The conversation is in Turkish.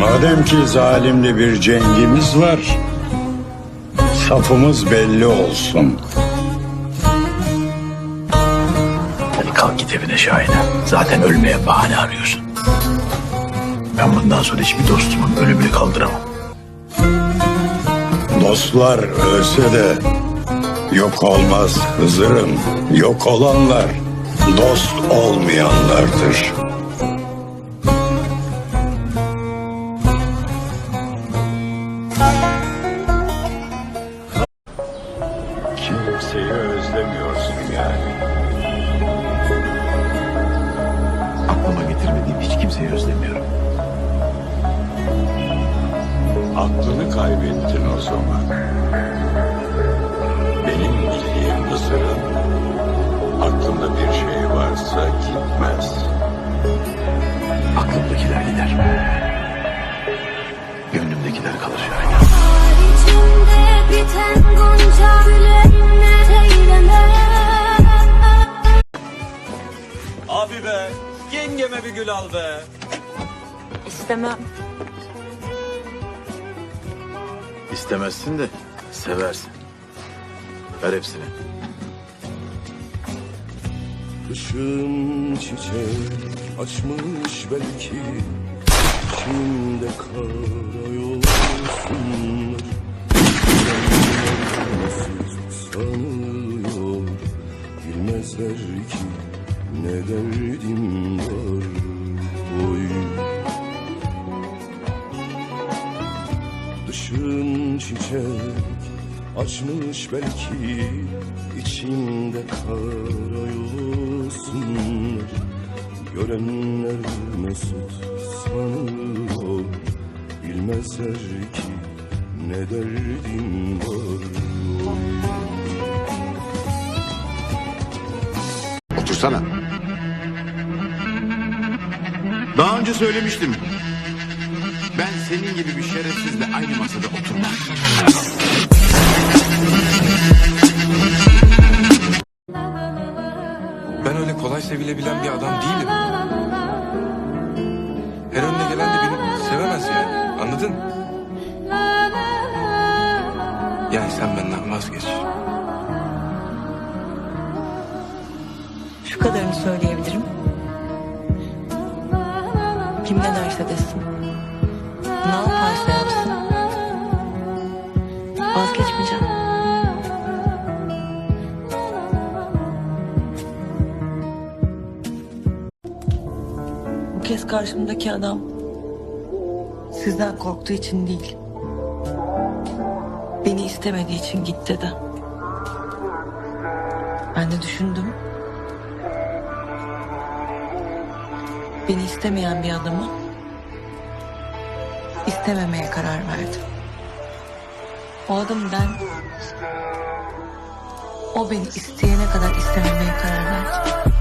Madem ki zalimle bir cengimiz var, safımız belli olsun. Hadi kalk git evine Şahin'e. Zaten ölmeye bahane arıyorsun. Ben bundan sonra hiçbir dostumun ölümünü kaldıramam. Dostlar ölse de yok olmaz Hızır'ım. Yok olanlar dost olmayanlardır. Kimseyi özlemiyorum. Aklını kaybettin o zaman. Benim bildiğim Hızır'ın gül al be. İstemem. İstemezsin de seversin. Ver hepsini. Kışın çiçek açmış belki Şimdi kara yolsunlar ne derdim var Oy. Dışın çiçek açmış belki içinde kara yosunlar Görenler mesut sanıyor Bilmezler ki ne derdim var Otursana. Daha önce söylemiştim. Ben senin gibi bir şerefsizle aynı masada oturmam. Ben öyle kolay sevilebilen bir adam değilim. Her önüne gelen de beni sevemez yani. Anladın? Yani sen benden vazgeç. Şu kadarını söyleyebilirim. Kim ne derse desin. Ne yaparsa yapsın. Vazgeçmeyeceğim. Bu kez karşımdaki adam sizden korktuğu için değil. Beni istemediği için gitti de. Ben de düşündüm. Beni istemeyen bir adamı istememeye karar verdim. O adam ben. O beni isteyene kadar istememeye karar verdim.